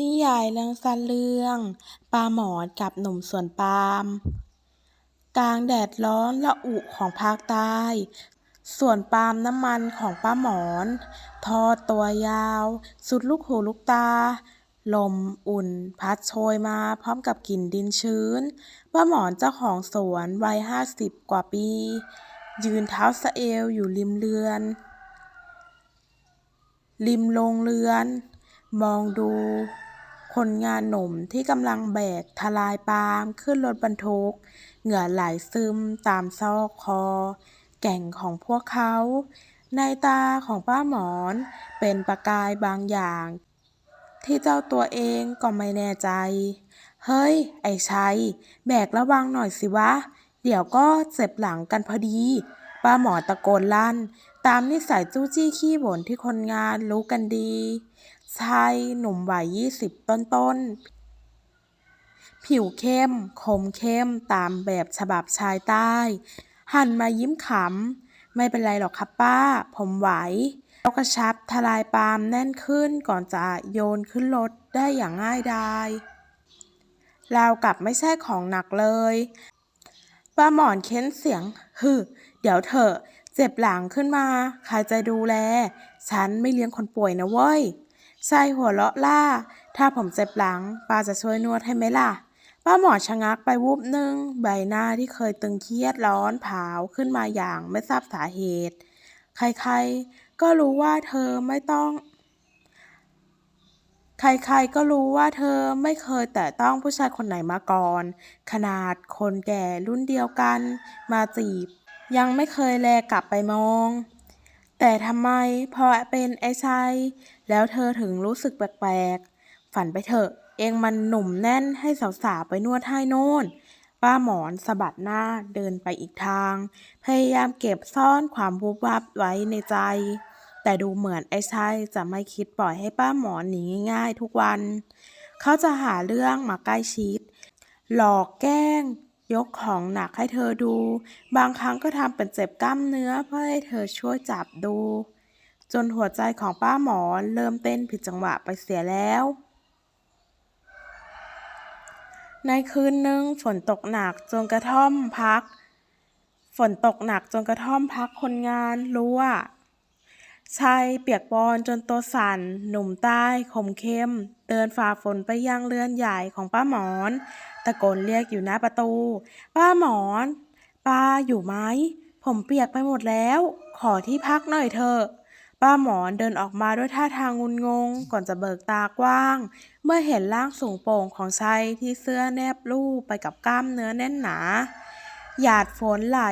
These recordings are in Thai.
นิยายเรื่องสั้นเรื่องปลาหมอนกับหนุ่มสวนปาล์มกลางแดดร้อนระอุของภาคใต้สวนปาล์มน้ำมันของป้าหมอน ทอตัวยาว สุดลูกหูลูกตา ลมอุ่น พัดโชยมาพร้อมกับกลิ่นดินชื้น ป้าหมอนเจ้าของสวนวัยห้าสิบกว่าปี ยืนเท้าสะเอวอยู่ริมเรือน ริมโรงเรือน มองดู คนงานหนุ่มที่กำลังแบกทลายปาล์มขึ้นรถบรรทุก เหงื่อไหลซึมตามซอกคอ แก่งของพวกเขา ในตาของป้าหมอนเป็นประกายบางอย่าง ที่เจ้าตัวเองก็ไม่แน่ใจ เฮ้ย ไอ้ชัย แบกระวังหน่อยสิวะ เดี๋ยวก็เจ็บหลังกันพอดี ป้าหมอตะโกนลั่น ตามนิสัยจู้จี้ขี้บ่นที่คนงานรู้กันดี ชายหนุ่มวัยยี่สิบต้นๆผิวเข้ม คมเข้มตามแบบฉบับชายใต้ หันมายิ้มขำ ไม่เป็นไรหรอกครับป้า ผมไหว แล้วกระชับทลายปาล์มแน่นขึ้นก่อนจะโยนขึ้นรถได้อย่างง่ายดายราวกับไม่ใช่ของหนักเลย ป้าหมอนเค้นเสียงฮึเดี๋ยวเถอะ เจ็บหลังขึ้นมา ใครจะดูแล ฉันไม่เลี้ยงคนป่วยนะเว้ย ชายหัวเราะล่า ถ้าผมเจ็บหลังป้าจะช่วยนวดให้ไหมล่ะ ป้าหมอชะงักไปวูบหนึ่งใบหน้าที่เคยตึงเครียดร้อนเผาขึ้นมาอย่างไม่ทราบสาเหตุ ใครๆ ก็รู้ว่าเธอไม่ต้อง ใครๆ ก็รู้ว่าเธอไม่เคยแต่ต้องผู้ชายคนไหนมาก่อน ขนาดคนแก่รุ่นเดียวกัน มาจีบ ยังไม่เคยแลกลับไปมอง แต่ทำไมพอเป็นไอ้ชัยแล้วเธอถึงรู้สึกแปลกๆ ฝันไปเถอะ เองมันหนุ่มแน่นให้สาวๆไปนวดให้โน่น ป้าหมอนสะบัดหน้าเดินไปอีกทาง พยายามเก็บซ่อนความวูบวับไว้ในใจ แต่ดูเหมือนไอ้ชัยจะไม่คิดปล่อยให้ป้าหมอนหนีง่ายๆทุกวัน เขาจะหาเรื่องมาใกล้ชิด หลอกแกล้ง ยกของหนักให้เธอดู บางครั้งก็ทำเป็นเจ็บกล้ามเนื้อเพื่อให้เธอช่วยจับดู จนหัวใจของป้าหมอเริ่มเต้นผิดจังหวะไปเสียแล้ว ในคืนหนึ่งฝนตกหนักจนกระท่อมพัก ฝนตกหนักจนกระท่อมพักคนงานรู้ว่า ชายเปียกปอนจนตัวสั่น หนุ่มใต้คมเข้ม เดินฝ่าฝนไปยังเรือนใหญ่ของป้าหมอน ตะโกนเรียกอยู่หน้าประตู ป้าหมอนป้าอยู่ไหม ผมเปียกไปหมดแล้ว ขอที่พักหน่อยเถอะ ป้าหมอนเดินออกมาด้วยท่าทางงุนงง ก่อนจะเบิกตากว้าง เมื่อเห็นร่างสูงโปร่งของชายที่เสื้อแนบลู่ไปกับกล้ามเนื้อแน่นหนา หยาดฝนไหล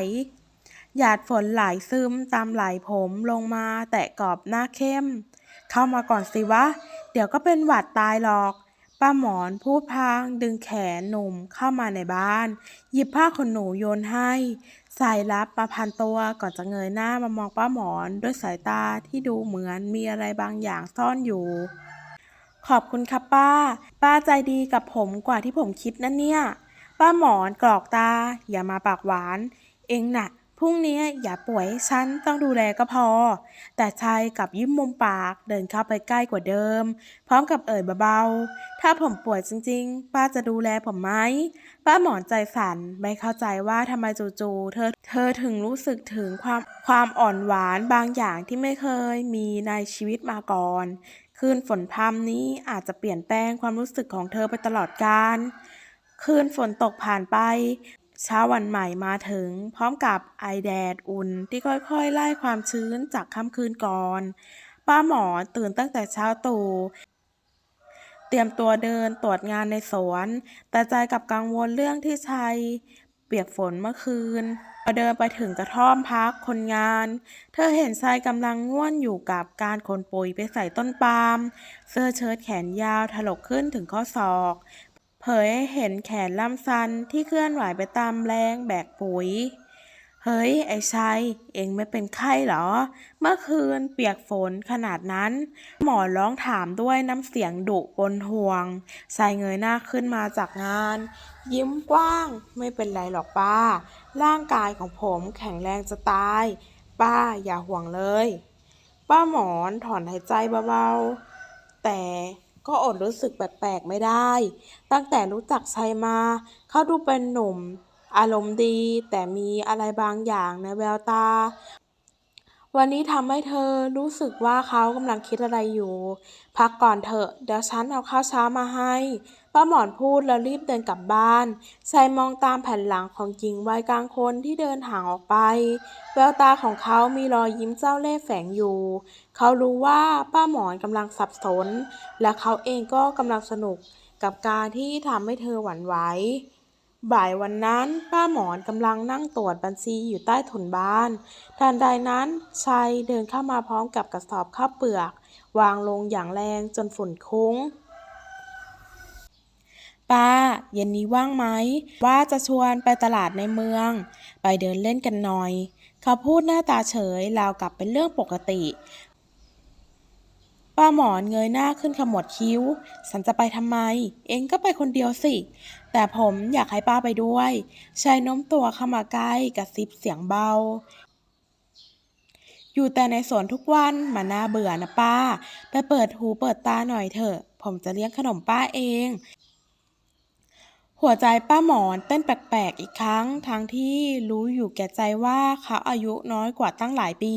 หยาดฝนไหลซึมตามไหลผมลงมาแตะกรอบหน้าเข้ม เข้ามาก่อนสิวะ เดี๋ยวก็เป็นหวัดตายหรอก ป้าหมอนพูดพางดึงแขนหนุ่มเข้ามาในบ้าน หยิบผ้าขนหนูโยนให้ใส่รับมาพันตัวก่อนจะเงยหน้ามามองป้าหมอนด้วยสายตาที่ดูเหมือนมีอะไรบางอย่างซ่อนอยู่ ขอบคุณครับป้า ป้าใจดีกับผมกว่าที่ผมคิดนะเนี่ย ป้าหมอนกรอกตา อย่ามาปากหวาน เองน่ะ พรุ่งนี้อย่าป่วยให้ฉันต้องดูแลก็พอ แต่ชายกลับยิ้มมุมปากเดินเข้าไปใกล้กว่าเดิม พร้อมกับเอ่ยเบาๆ ถ้าผมป่วยจริงๆ ป้าจะดูแลผมไหม ป้าหมอนใจสั่นไม่เข้าใจว่าทำไมจู่ๆเธอเธอถึงรู้สึกถึงความความอ่อนหวานบางอย่างที่ไม่เคยมีในชีวิตมาก่อน คืนฝนพรำนี้อาจจะเปลี่ยนแปลงความรู้สึกของเธอไปตลอดกาลคืนฝนตกผ่านไป เช้าวันใหม่มาถึง พร้อมกับไอแดดอุ่นที่ค่อยๆไล่ความชื้นจากค่ำคืนก่อน ป้าหมอตื่นตั้งแต่เช้าตรู่เตรียมตัวเดินตรวจงานในสวน แต่ใจกับกังวลเรื่องที่ชัย เปียกฝนเมื่อคืนพอเดินไปถึงกระท่อมพักคนงาน เธอเห็นชายกำลังง่วนอยู่กับการขนปุ๋ยไปใส่ต้นปาล์ม เสื้อเชิ้ตแขนยาวถลกขึ้นถึงข้อศอก เผยเห็นแขนลำซันที่เคลื่อนไหวไปตามแรงแบกปุ๋ย เฮ้ย ไอ้ชัย เองไม่เป็นไข้เหรอ เมื่อคืนเปียกฝนขนาดนั้น หมอร้องถามด้วยน้ำเสียงดุปนห่วงชายเงยหน้าขึ้นมาจากงาน ยิ้มกว้าง ไม่เป็นไรหรอกป้า ร่างกายของผมแข็งแรงจะตาย ป้าอย่าห่วงเลย ป้าหมอนถอนหายใจเบาๆ แต่ ก็อดรู้สึกแปลกๆไม่ได้ ตั้งแต่รู้จักชัยมา เขาดูเป็นหนุ่ม อารมณ์ดี แต่มีอะไรบางอย่างในแววตา วันนี้ทำให้เธอรู้สึกว่าเขากำลังคิดอะไรอยู่ พักก่อนเถอะ เดี๋ยวฉันเอาข้าวเช้ามาให้ ป้าหมอนพูดแล้วรีบเดินกลับบ้านชัยมองตามแผ่นหลังของหญิงวัยกลางคนที่เดินห่างออกไป แววตาของเขามีรอยยิ้มเจ้าเล่ห์แฝงอยู่ เขารู้ว่าป้าหมอนกำลังสับสน และเขาเองก็กำลังสนุกกับการที่ทำให้เธอหวั่นไหว บ่ายวันนั้นป้าหมอนกำลังนั่งตรวจบัญชีอยู่ใต้ถุนบ้าน ทันใดนั้นชัยเดินเข้ามาพร้อมกับกระสอบข้าวเปลือก วางลงอย่างแรงจนฝุ่นคุ้ง ป้า เย็นนี้ว่างไหม ว่าจะชวนไปตลาดในเมือง ไปเดินเล่นกันหน่อย เขาพูดหน้าตาเฉยราวกับเป็นเรื่องปกติ ป้าหมอนเงยหน้าขึ้นขมวดคิ้ว ฉันจะไปทำไม เองก็ไปคนเดียวสิ แต่ผมอยากให้ป้าไปด้วย ชายโน้มตัวเข้ามาใกล้กระซิบเสียงเบาอยู่แต่ในสวนทุกวันมันน่าเบื่อนะป้า ไปเปิดหูเปิดตาหน่อยเถอะ ผมจะเลี้ยงขนมป้าเอง หัวใจป้าหมอนเต้นแปลกๆอีกครั้ง ทั้งที่รู้อยู่แก่ใจว่าเขาอายุน้อยกว่าตั้งหลายปี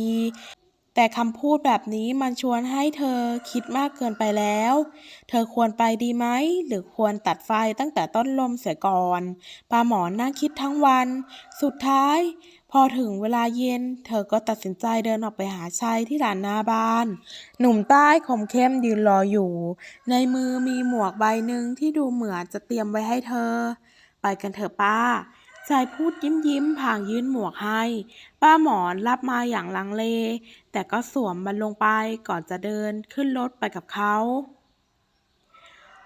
แต่คำพูดแบบนี้มันชวนให้เธอคิดมากเกินไปแล้ว เธอควรไปดีไหม หรือควรตัดไฟตั้งแต่ต้นลมเสียก่อน ป้าหมอนนั่งคิดทั้งวัน สุดท้าย พอถึงเวลาเย็น เธอก็ตัดสินใจเดินออกไปหาชัยที่ร้านหน้าบ้าน หนุ่มใต้คมเข้มยืนรออยู่ ในมือมีหมวกใบหนึ่งที่ดูเหมือนจะเตรียมไว้ให้เธอ ไปกันเถอะป้าชายพูดยิ้มยิ้มๆพางยื่นหมวกให้ ป้าหมอนรับมาอย่างลังเล แต่ก็สวมมันลงไปก่อนจะเดินขึ้นรถไปกับเขา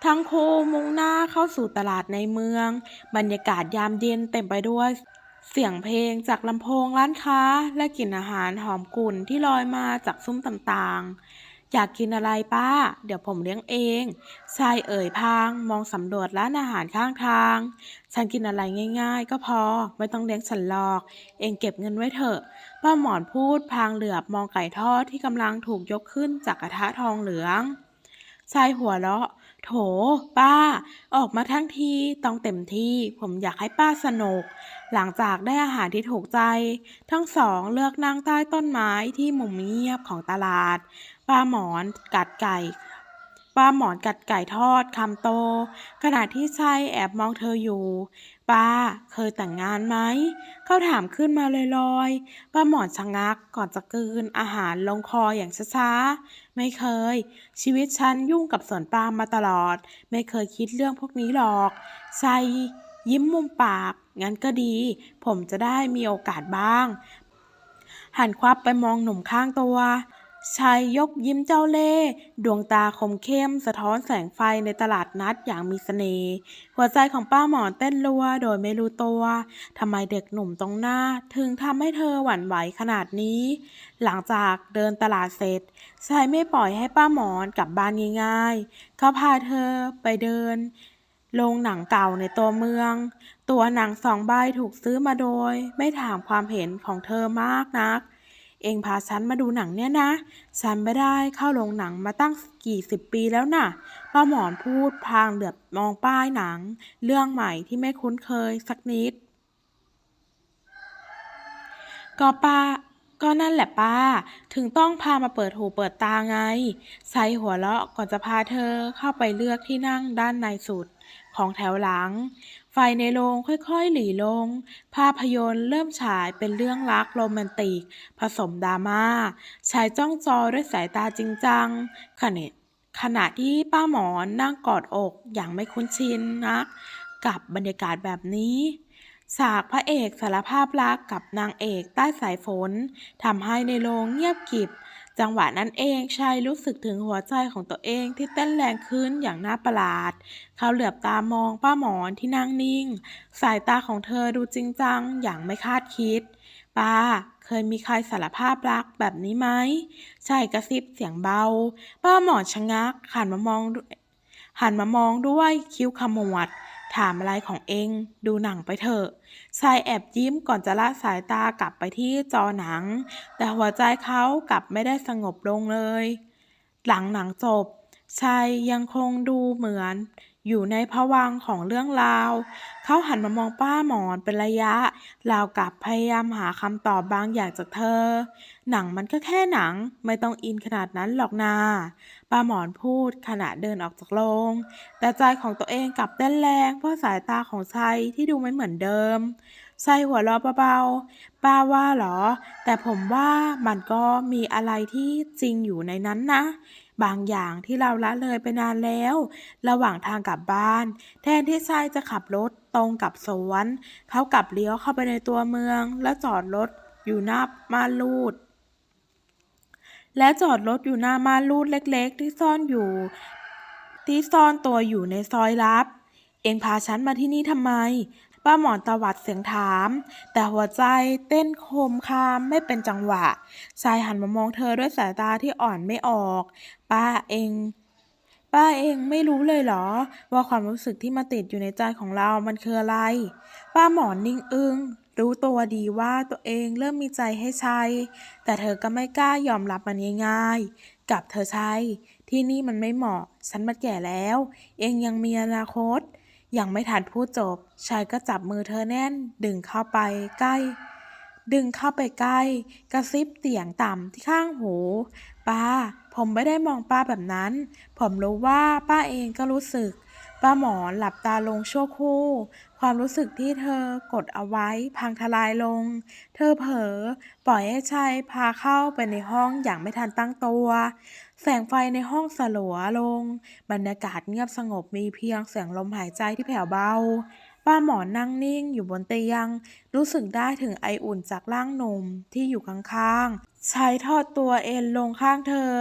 ทั้งคู่มุ่งหน้าเข้าสู่ตลาดในเมือง บรรยากาศยามเย็นเต็มไปด้วย เสียงเพลงจากลำโพงร้านค้า และกลิ่นอาหารหอมกลุ่นที่ลอยมาจากซุ้มต่างๆ อยากกินอะไรป้า เดี๋ยวผมเลี้ยงเอง ชายเอ่ยพาง มองสำรวจร้านอาหารข้างทาง ฉันกินอะไรง่ายๆ ก็พอ ไม่ต้องเลี้ยงฉันหรอก เองเก็บเงินไว้เถอะ ป้าหมอนพูดพางเหลือบมองไก่ทอดที่กำลังถูกยกขึ้นจากกระทะทองเหลืองชายหัวเราะ โถ ป้า ออกมาทั้งทีต้องเต็มที่ ผมอยากให้ป้าสนุก หลังจากได้อาหารที่ถูกใจ ทั้งสองเลือกนั่งใต้ต้นไม้ที่มุมเงียบของตลาด ป้าหมอนกัดไก่ป้าหมอนกัดไก่ทอดคำโต ขณะที่ชายแอบมองเธออยู่ ป้าเคยแต่งงานไหม เขาถามขึ้นมาลอยๆ ป้าหมอนชะงักก่อนจะกลืนอาหารลงคออย่างช้าๆ ไม่เคย ชีวิตฉันยุ่งกับสวนปาล์มมาตลอด ไม่เคยคิดเรื่องพวกนี้หรอกชายยิ้มมุมปาก งั้นก็ดี ผมจะได้มีโอกาสบ้าง หันควับไปมองหนุ่มข้างตัว ชายยกยิ้มเจ้าเล่ห์ดวงตาคมเข้ม สะท้อนแสงไฟในตลาดนัดอย่างมีเสน่ห์หัวใจของป้าหมอนเต้นรัวโดยไม่รู้ตัวทำไมเด็กหนุ่มตรงหน้า ถึงทำให้เธอหวั่นไหวขนาดนี้ หลังจากเดินตลาดเสร็จชายไม่ปล่อยให้ป้าหมอนกลับบ้านง่ายๆ เขาพาเธอไปเดินโรงหนังเก่าในตัวเมือง ตัวหนังสองใบถูกซื้อมาโดย ไม่ถามความเห็นของเธอมากนัก เองพาฉันมาดูหนังเนี่ยนะ ฉันไม่ได้เข้าโรงหนังมาตั้งกี่สิบปีแล้วน่ะป้าหมอนพูดพางเหลือบมองป้ายหนัง เรื่องใหม่ที่ไม่คุ้นเคยสักนิด ก็ป้าก็นั่นแหละป้า ถึงต้องพามาเปิดหูเปิดตาไงไซหัวเราะก่อนจะพาเธอเข้าไปเลือกที่นั่งด้านในสุด ของแถวหลัง ไฟในโรงค่อยๆ หลีลง ภาพยนตร์เริ่มฉายเป็นเรื่องรักโรแมนติก ผสมดราม่าชายจ้องจอด้วยสายตาจริงจังขณะขณะที่ป้าหมอนนั่งกอดอกอย่างไม่คุ้นชินนัก กับบรรยากาศแบบนี้ฉากพระเอกสารภาพรักกับนางเอกใต้สายฝนทำให้ในโรงเงียบกริบ จังหวะนั้นเองชายรู้สึกถึงหัวใจของตัวเองที่เต้นแรงขึ้นอย่างน่าประหลาด เขาเหลือบตามองป้าหมอนที่นั่งนิ่ง สายตาของเธอดูจริงจังอย่างไม่คาดคิด ป้า เคยมีใครสารภาพรักแบบนี้ไหมชายกระซิบเสียงเบา ป้าหมอนชะงักหันมามองหันมามองด้วยคิ้วขมวด ถามอะไรของเองดูหนังไปเถอะชายแอบยิ้มก่อนจะละสายตากลับไปที่จอหนัง แต่หัวใจเขากลับไม่ได้สงบลงเลย หลังหนังจบชายยังคงดูเหมือน อยู่ในภวังของเรื่องราว เขาหันมามองป้าหมอนเป็นระยะ ราวกับพยายามหาคำตอบบางอย่างจากเธอ หนังมันก็แค่หนัง ไม่ต้องอินขนาดนั้นหรอกนา ป้าหมอนพูดขณะเดินออกจากโรงแต่ใจของตัวเองกลับเต้นแรงเพราะสายตาของชัยที่ดูไม่เหมือนเดิมชัยหัวเราะเบาๆ ป้าว่าเหรอ แต่ผมว่ามันก็มีอะไรที่จริงอยู่ในนั้นนะ บางอย่างที่เราละเลยไปนานแล้ว ระหว่างทางกลับบ้าน แทนที่ชัยจะขับรถตรงกับสวน เขากลับเลี้ยวเข้าไปในตัวเมือง และจอดรถอยู่หน้ามานรูด และจอดรถอยู่หน้ามานรูดเล็กๆ ที่ซ่อนอยู่ ที่ซ่อนตัวอยู่ในซอยลับ เองพาฉันมาที่นี่ทำไม ป้าหมอนตวัดเสียงถาม แต่หัวใจเต้นโคมคามไม่เป็นจังหวะ ชายหันมามองเธอด้วยสายตาที่อ่อนไม่ออก ป้าเอง ป้าเองไม่รู้เลยเหรอ ว่าความรู้สึกที่มาติดอยู่ในใจของเรามันคืออะไร ป้าหมอนนิ่งอึง้งรู้ตัวดีว่าตัวเองเริ่มมีใจให้ชัยแต่เธอก็ไม่กล้ายอมรับมันง่ายๆ กับเธอชัยที่นี่มันไม่เหมาะ ฉันมันแก่แล้ว เองยังมีอนาคต ยังไม่ทันพูดจบ ชายก็จับมือเธอแน่น ดึงเข้าไปใกล้ ดึงเข้าไปใกล้ กระซิบเสียงต่ำที่ข้างหู ป้า ผมไม่ได้มองป้าแบบนั้น ผมรู้ว่าป้าเองก็รู้สึก ป้าหมอหลับตาลงชั่วครู่ ความรู้สึกที่เธอกดเอาไว้ พังทลายลง เธอเผลอปล่อยให้ชายพาเข้าไปในห้องอย่างไม่ทันตั้งตัว แสงไฟในห้องสลัวลง บรรยากาศเงียบสงบมีเพียงเสียงลมหายใจที่แผ่วเบา ป้าหมอนนั่งนิ่งอยู่บนเตียง รู้สึกได้ถึงไออุ่นจากร่างหนุ่มที่อยู่ข้างๆชายทอดตัวเอ็นลงข้างเธอ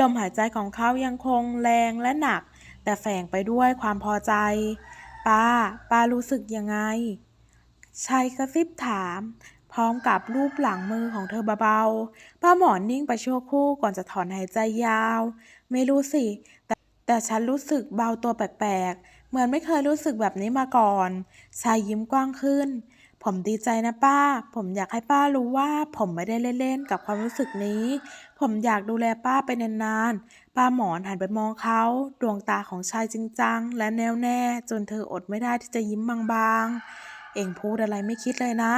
ลมหายใจของเขายังคงแรงและหนัก แต่แฝงไปด้วยความพอใจ ป้า ป้ารู้สึกยังไงชายกระซิบถาม พร้อมกับรูปหลังมือของเธอเบาๆ ป้าหมอนนิ่งไปชั่วครู่ก่อนจะถอนหายใจยาว ไม่รู้สิ แต่แต่ฉันรู้สึกเบาตัวแปลกๆ เหมือนไม่เคยรู้สึกแบบนี้มาก่อน ชายยิ้มกว้างขึ้น ผมดีใจนะป้า ผมอยากให้ป้ารู้ว่า ผมไม่ได้เล่นๆ กับความรู้สึกนี้ ผมอยากดูแลป้าไปนานๆ ป้าหมอนหันไปมองเขา ดวงตาของชายจริงจัง และแน่วแน่จนเธออดไม่ได้ที่จะยิ้มบางๆ เองพูดอะไรไม่คิดเลยนะ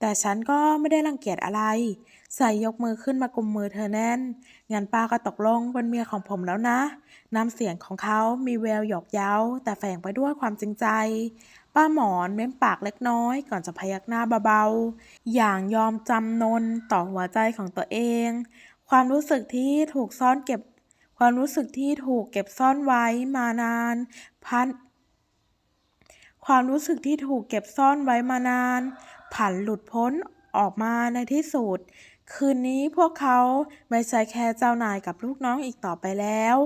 แต่ฉันก็ไม่ได้รังเกียจอะไร ใส่ยกมือขึ้นมากุมมือเธอแน่น งั้นป้าก็ตกลงเป็นเมียของผมแล้วนะ น้ำเสียงของเขามีแววหยอกเย้า แต่แฝงไปด้วยความจริงใจ ป้าหมอนเม้มปากเล็กน้อยก่อนจะพยักหน้าเบาๆ อย่างยอมจำนนต่อหัวใจของตัวเอง ความรู้สึกที่ถูกซ่อนเก็บ ความรู้สึกที่ถูกเก็บซ่อนไว้มานานพันความรู้สึกที่ถูกเก็บซ่อนไว้มานาน ผันหลุดพ้นออกมาในที่สุด คืนนี้พวกเขาไม่ใช่แค่เจ้านายกับลูกน้องอีกต่อไปแล้ว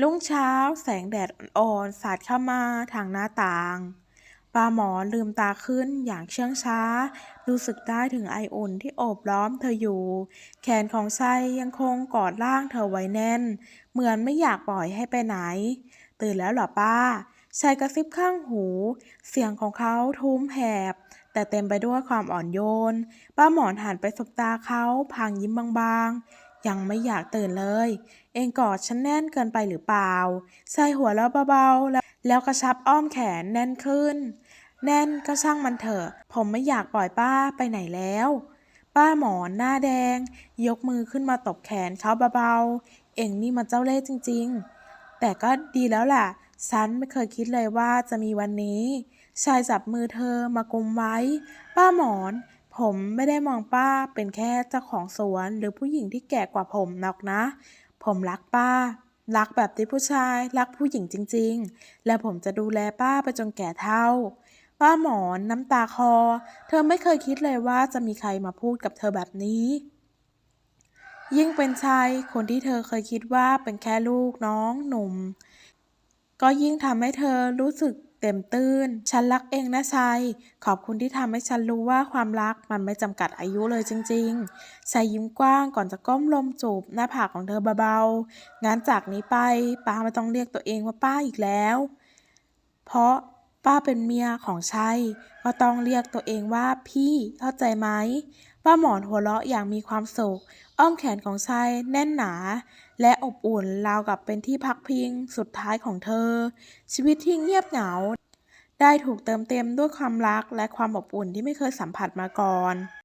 รุ่งเช้าแสงแดดอ่อนๆสาดเข้ามาทางหน้าต่างป้าหมอลืมตาขึ้นอย่างเชื่องช้า รู้สึกได้ถึงไออุ่นที่โอบล้อมเธออยู่ แขนของชัยยังคงกอดร่างเธอไว้แน่น เหมือนไม่อยากปล่อยให้ไปไหน ตื่นแล้วหรอป้าชายกระซิบข้างหู เสียงของเขาทุ้มแหบ แต่เต็มไปด้วยความอ่อนโยน ป้าหมอนหันไปสบตาเขาพางยิ้มบางๆ ยังไม่อยากตื่นเลย เองกอดฉันแน่นเกินไปหรือเปล่าชายหัวเราะเบาๆแล้วแล้วกระชับอ้อมแขนแน่นขึ้น แน่นก็ช่างมันเถอะ ผมไม่อยากปล่อยป้าไปไหนแล้ว ป้าหมอนหน้าแดง ยกมือขึ้นมาตบแขนเขาเบาๆ เองนี่มันเจ้าเล่ห์จริง ๆ แต่ก็ดีแล้วล่ะ ฉันไม่เคยคิดเลยว่าจะมีวันนี้ ชายจับมือเธอมากุมไว้ ป้าหมอน ผมไม่ได้มองป้าเป็นแค่เจ้าของสวนหรือผู้หญิงที่แก่กว่าผมหรอกนะ ผมรักป้า รักแบบที่ผู้ชาย รักผู้หญิงจริง ๆ และผมจะดูแลป้าไปจนแก่เฒ่า ป้าหมอนน้ำตาคอ เธอไม่เคยคิดเลยว่าจะมีใครมาพูดกับเธอแบบนี้ยิ่งเป็นชายคนที่เธอเคยคิดว่าเป็นแค่ลูกน้องหนุ่ม ก็ยิ่งทำให้เธอรู้สึก เต็มตื้น ฉันรักเองนะชัย ขอบคุณที่ทำให้ฉันรู้ว่าความรักมันไม่จำกัดอายุเลยจริงๆชายยิ้มกว้างก่อนจะก้มลมจูบหน้าผากของเธอเบาๆงั้นจากนี้ไปป้าไม่ต้องเรียกตัวเองว่าป้าอีกแล้ว เพราะป้าเป็นเมียของชัย ก็ต้องเรียกตัวเองว่าพี่เข้าใจไหมป้าหมอนหัวเราะอย่างมีความสุขออ้อมแขนของชัยแน่นหนา และอบอุ่นราวกับเป็นที่พักพิงสุดท้ายของเธอ ชีวิตที่เงียบเหงา ได้ถูกเติมเต็มด้วยความรักและความอบอุ่นที่ไม่เคยสัมผัสมาก่อน